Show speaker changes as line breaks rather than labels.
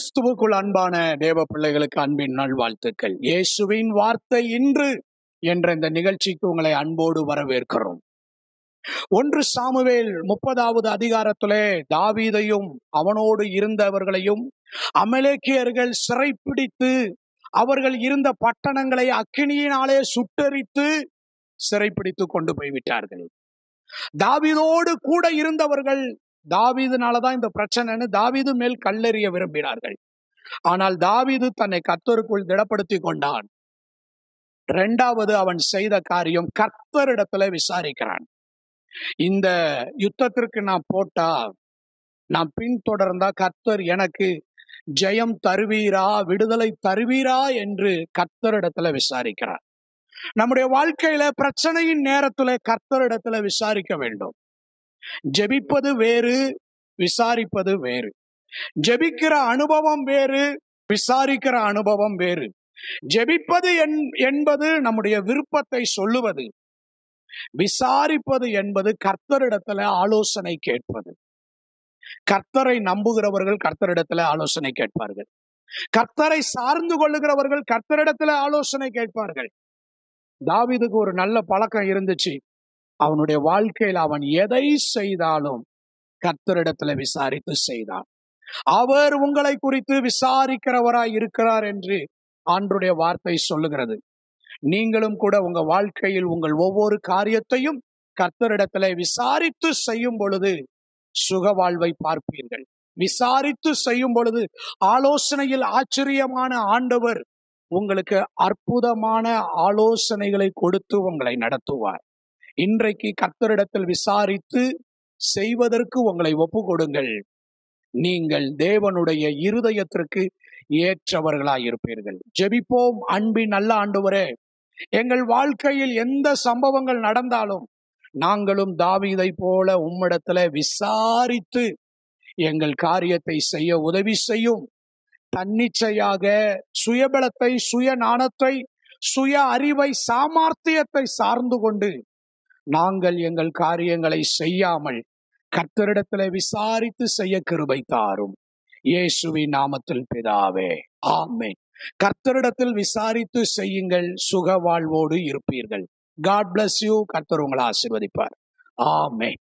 கிறிஸ்துவுக்குள் அன்பான தேவ பிள்ளைகளுக்கு அன்பின் நல்வாழ்த்துக்கள். இயேசுவின் வார்த்தை இன்று என்ற இந்த நிகழ்ச்சிக்கு உங்களை அன்போடு வரவேற்கிறோம். ஒன்று சாமுவேல் முப்பதாவது அதிகாரத்திலே தாவீதையும் அவனோடு இருந்தவர்களையும் அமலேக்கியர்கள் சிறைப்பிடித்து அவர்கள் இருந்த பட்டணங்களை அக்கினியினாலே சுட்டரித்து சிறைப்பிடித்து கொண்டு போய்விட்டார்கள். தாவிதோடு கூட இருந்தவர்கள் தாவீதுனாலதான் இந்த பிரச்சனைன்னு தாவீது மேல் கல்லெறிய விரும்பினார்கள். ஆனால் தாவீது தன்னை கத்தருக்குள் திடப்படுத்தி கொண்டான். இரண்டாவது அவன் செய்த காரியம் கர்த்தரிடத்துல விசாரிக்கிறான். இந்த யுத்தத்திற்கு நான் போட்டா நான் பின்தொடர்ந்தா கர்த்தர் எனக்கு ஜெயம் தருவீரா விடுதலை தருவீரா என்று கர்த்தரிடத்துல விசாரிக்கிறார். நம்முடைய வாழ்க்கையில பிரச்சனையின் நேரத்துல கர்த்தரிடத்துல விசாரிக்க வேண்டும். ஜெபிப்பது வேறு விசாரிப்பது வேறு. ஜெபிக்கிற அனுபவம் வேறு விசாரிக்கிற அனுபவம் வேறு. ஜெபிப்பது என்- என்பது நம்முடைய விருப்பத்தை சொல்லுவது. விசாரிப்பது என்பது கர்த்தரிடத்துல ஆலோசனை கேட்பது. கர்த்தரை நம்புகிறவர்கள் கர்த்தரிடத்துல ஆலோசனை கேட்பார்கள். கர்த்தரை சார்ந்து கொள்ளுகிறவர்கள் கர்த்தரிடத்துல ஆலோசனை கேட்பார்கள். தாவிதுக்கு ஒரு நல்ல பழக்கம் இருந்துச்சு. அவனுடைய வாழ்க்கையில் அவன் எதை செய்தாலும் கர்த்தரிடத்துல விசாரித்து செய்தான். அவர் உங்களை குறித்து விசாரிக்கிறவராய் இருக்கிறார் என்று ஆண்டுடைய வார்த்தை சொல்லுகிறது. நீங்களும் கூட உங்க வாழ்க்கையில் உங்கள் ஒவ்வொரு காரியத்தையும் கர்த்தரிடத்துல விசாரித்து செய்யும் பொழுது சுக வாழ்வை பார்ப்பீர்கள். விசாரித்து செய்யும் பொழுது ஆலோசனையில் ஆச்சரியமான ஆண்டவர் உங்களுக்கு அற்புதமான ஆலோசனைகளை கொடுத்து உங்களை நடத்துவார். இன்றைக்கு கர்த்தரிடத்தில் விசாரித்து செய்வதற்கு உங்களை ஒப்பு கொடுங்கள் நீங்கள் தேவனுடைய இருதயத்திற்கு ஏற்றவர்களாய் இருப்பீர்கள். ஜெபிப்போம் அன்பின் நல்ல ஆண்டவரே. எங்கள் வாழ்க்கையில் எந்த சம்பவங்கள் நடந்தாலும் நாங்களும் தாவீதை போல உம்மிடத்துல விசாரித்து எங்கள் காரியத்தை செய்ய உதவி செய்யும். தன்னிச்சையாக சுயபலத்தை சுய நாணத்தை சுய அறிவை சாமர்த்தியத்தை சார்ந்து கொண்டு நாங்கள் எங்கள் காரியங்களை செய்யாமல் கர்த்தரிடத்துல விசாரித்து செய்ய கிருபை தாரும். இயேசுவின் நாமத்தில் பிதாவே ஆமென். கர்த்தரிடத்தில் விசாரித்து செய்யுங்கள் சுக வாழ்வோடு இருப்பீர்கள். காட் பிளஸ் யூ கர்த்தர் உங்களை ஆசிர்வதிப்பார். ஆமென்.